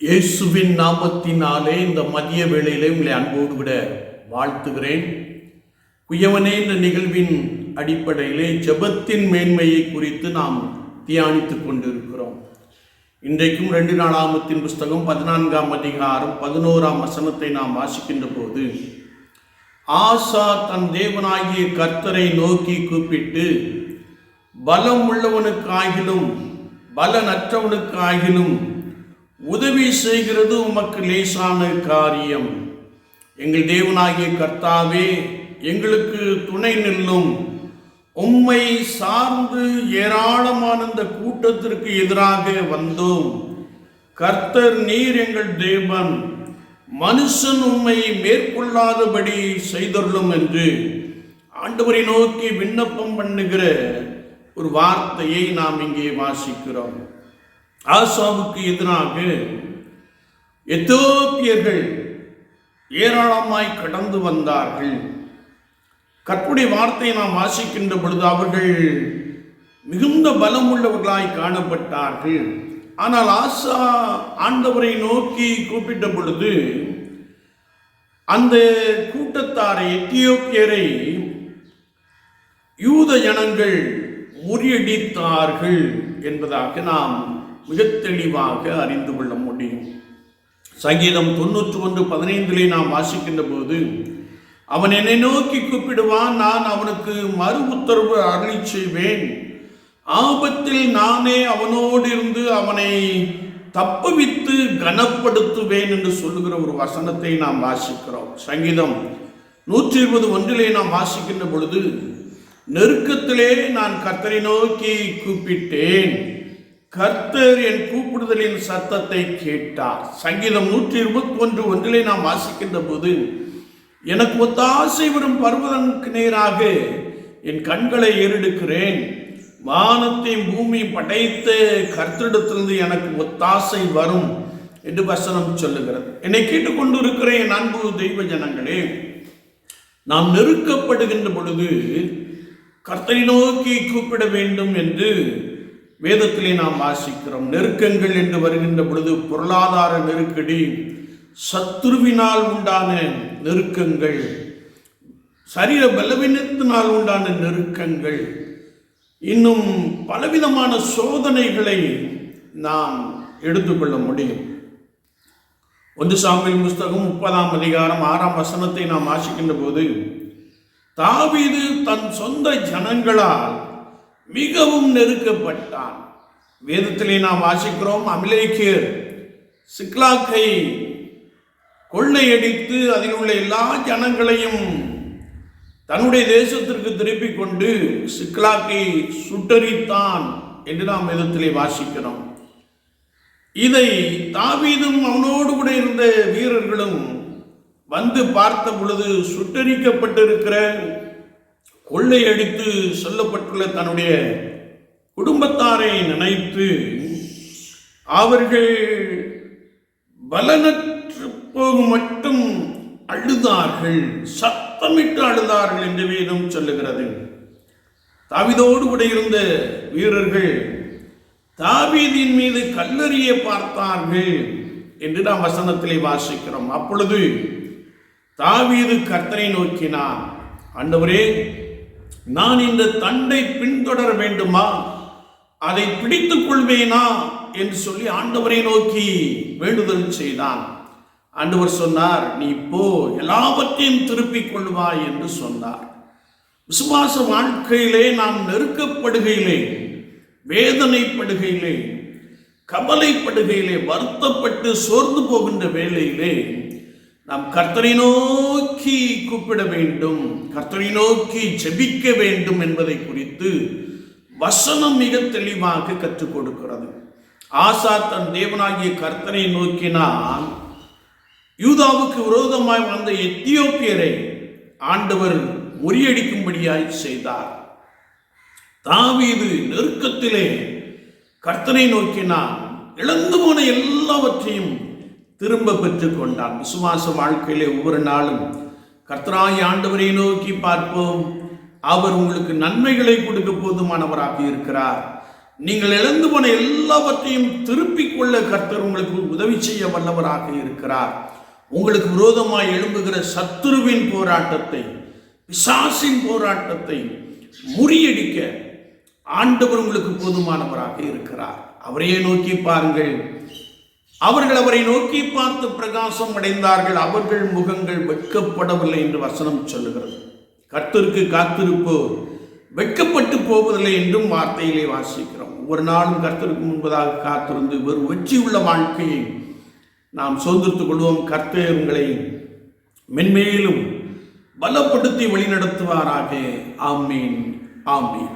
இயேசுவின் நாமத்தினாலே இந்த மதிய வேளையிலே உங்களை அன்போடு விட வாழ்த்துகிறேன். குயவனே இந்த நிகழ்வின் அடிப்படையிலே ஜெபத்தின் மேன்மையை குறித்து நாம் தியானித்துக் கொண்டிருக்கிறோம். இன்றைக்கும் ரெண்டு நாளாமத்தின் புஸ்தகம் பதினான்காம் அதிகாரம் பதினோராம் வசனத்தை நாம் வாசிக்கின்ற போது ஆசா தன் தேவனாகிய கர்த்தரை நோக்கி கூப்பிட்டு பலம் உள்ளவனுக்காகிலும் பலனற்றவனுக்காகிலும் உதவி செய்கிறது உமக்கு லேசான காரியம். எங்கள் தேவனாகிய கர்த்தாவே எங்களுக்கு துணை நில்லும். உம்மை சார்ந்து ஏராளமான இந்த கூட்டத்திற்கு எதிராக வந்தோம். கர்த்தர் நீர் எங்கள் தேவன். மனுஷன் உம்மை மேற்கொள்ளாதபடி செய்தொள்ளும் என்று ஆண்டவரை நோக்கி விண்ணப்பம் பண்ணுகிற ஒரு வார்த்தையை நாம் இங்கே வாசிக்கிறோம். ஆசாவுக்கு எதிராக எத்தோப்பியர்கள் ஏராளமாய் கடந்து வந்தார்கள். கற்புடைய வார்த்தையை நாம் வாசிக்கின்ற பொழுது அவர்கள் மிகுந்த பலம் உள்ளவர்களாய் காணப்பட்டார்கள். ஆனால் ஆசா ஆண்டவரை நோக்கி கூப்பிட்ட பொழுது அந்த கூட்டத்தாரை எத்தியோப்பியரை யூத ஜனங்கள் முறியடித்தார்கள் என்பதாக நாம் மிக தெளிவாக அறிந்து கொள்ள முடியும். சங்கீதம் தொண்ணூற்றி ஒன்று பதினைந்திலே நாம் வாசிக்கின்ற போது அவன் என்னை நோக்கி கூப்பிடுவான் நான் அவனுக்கு மறு உத்தரவு அருளி செய்வேன். ஆபத்தில் நானே அவனோடு இருந்து அவனை தப்புவித்து கனப்படுத்துவேன் என்று சொல்லுகிற ஒரு வசனத்தை நாம் வாசிக்கிறோம். சங்கீதம் நூற்றி இருபது ஒன்றிலே நாம் வாசிக்கின்ற பொழுது நெருக்கத்திலே நான் கத்தரை நோக்கி கூப்பிட்டேன். கர்த்தர் என் கூப்பிடுதலின் சத்தத்தை கேட்டார். சங்கீதம் நூற்றி இருபத்தி ஒன்று ஒன்றிலே நாம் வாசிக்கின்ற போது எனக்கு ஒத்தாசை வரும் பர்வதனுக்கு நேராக என் கண்களை ஏறெடுக்கிறேன். வானத்தையும் பூமியும் படைத்த கர்த்தரிடத்திலிருந்து எனக்கு ஒத்தாசை வரும் என்று வசனம் சொல்லுகிறது. என்னை கேட்டுக்கொண்டு இருக்கிற என் அன்பு தெய்வ ஜனங்களே நாம் நெருக்கப்படுகின்ற பொழுது கர்த்தரை நோக்கி கூப்பிட வேண்டும் என்று வேதத்திலே நாம் வாசிக்கிறோம் நெருக்கங்கள் என்று வருகின்ற பொழுது பொருளாதார நெருக்கடி சத்துருவினால் உண்டான நெருக்கங்கள் சரீர பலவீனத்தினால் உண்டான நெருக்கங்கள் இன்னும் பலவிதமான சோதனைகளை நாம் எடுத்துக்கொள்ள முடியும். ஒன்று சாமியின் புஸ்தகம் முப்பதாம் அதிகாரம் ஆறாம் வசனத்தை நாம் வாசிக்கின்ற போது தாவீது தன் சொந்த ஜனங்களால் மிகவும் நெருக்கப்பட்டான். வேதத்திலே நாம் வாசிக்கிறோம் அமிலேக்கியர் சிக்லாக்கை கொள்ளையடித்து அதில் உள்ள எல்லா ஜனங்களையும் தன்னுடைய தேசத்திற்கு திருப்பிக் கொண்டு சிக்லாக்கை சுட்டரித்தான் என்று நாம் வேதத்திலே வாசிக்கிறோம். இதை தாவீதும் அவனோடு கூட இருந்த வீரர்களும் வந்து பார்த்த பொழுது சுட்டரிக்கப்பட்டிருக்கிற கொள்ளை அடித்து சொல்லப்பட்டுள்ள தன்னுடைய குடும்பத்தாரை நினைத்து அவர்கள் பலனற்று போக மட்டும் அழுதார்கள் சத்தமிட்டு அழுதார்கள் என்று வேதம் சொல்லுகிறது. தாவிதோடு கூட இருந்த வீரர்கள் தாவீதின் மீது கல்லறிய பார்த்தார்கள் என்று நாம் வசனத்திலே வாசிக்கிறோம். அப்பொழுது தாவீது கர்த்தரை நோக்கினான் ஆண்டவரே நான் இந்த தண்டை பின்தொடர வேண்டுமா? அதை பிடித்துக் கொள்வேனா? என்று சொல்லி ஆண்டவரை நோக்கி வேண்டுதல் செய்தான். ஆண்டவர் சொன்னார் நீ இப்போ எல்லாவற்றையும் திருப்பிக் கொள்வாய் என்று சொன்னார். விசுவாச வாழ்க்கையிலே நாம் நெருக்கப்படுகையிலே வேதனைப்படுகையிலே கவலைப்படுகையிலே வருத்தப்பட்டு சோர்ந்து போகின்ற வேலையிலே நாம் கர்த்தரை நோக்கி கூப்பிட வேண்டும் கர்த்தரை நோக்கி ஜெபிக்க வேண்டும் என்பதை குறித்து வசனம் மிக தெளிவாக கற்றுக் கொடுக்கிறது. ஆசா தன் தேவனாகிய கர்த்தரை நோக்கினால் யூதாவுக்கு விரோதமாய் வந்த எத்தியோப்பியரை ஆண்டவர் முறியடிக்கும்படியாய் செய்தார். தாவீது நெருக்கத்திலே கர்த்தனை நோக்கினான் இழந்து போன எல்லாவற்றையும் திரும்ப பெற்றுக் கொண்டான் விசுவாச வாழ்க்கையிலே ஒவ்வொரு நாளும் கர்த்தராய் ஆண்டவரை நோக்கி பார்ப்போம். அவர் உங்களுக்கு நன்மைகளை கொடுக்க போதுமானவராக இருக்கிறார். நீங்கள் இழந்து போன எல்லாவற்றையும் திருப்பிக் கொள்ள கர்த்தர் உங்களுக்கு உதவி செய்ய வல்லவராக இருக்கிறார். உங்களுக்கு விரோதமாய் எழும்புகிற சத்துருவின் போராட்டத்தை பிசாசின் போராட்டத்தை முறியடிக்க ஆண்டவர் உங்களுக்கு போதுமானவராக இருக்கிறார். அவரையே நோக்கி பாருங்கள். அவர்கள் அவரை நோக்கி பார்த்து பிரகாசம் அடைந்தார்கள். அவர்கள் முகங்கள் வெட்கப்படவில்லை என்று வசனம் சொல்லுகிறது. கர்த்தருக்கு காத்திருப்போர் வெட்கப்பட்டு போவதில்லை என்றும் வார்த்தையிலே வாசிக்கிறோம். ஒரு நாளும் கர்த்தருக்கு முன்பதாக காத்திருந்து ஒரு வெற்றியுள்ள வாழ்க்கையை நாம் சுதந்திரத்துக் கொள்வோம். கர்த்தர் உங்களை மென்மேலும் பலப்படுத்தி வழிநடத்துவாராக. ஆமீன் ஆமீன்.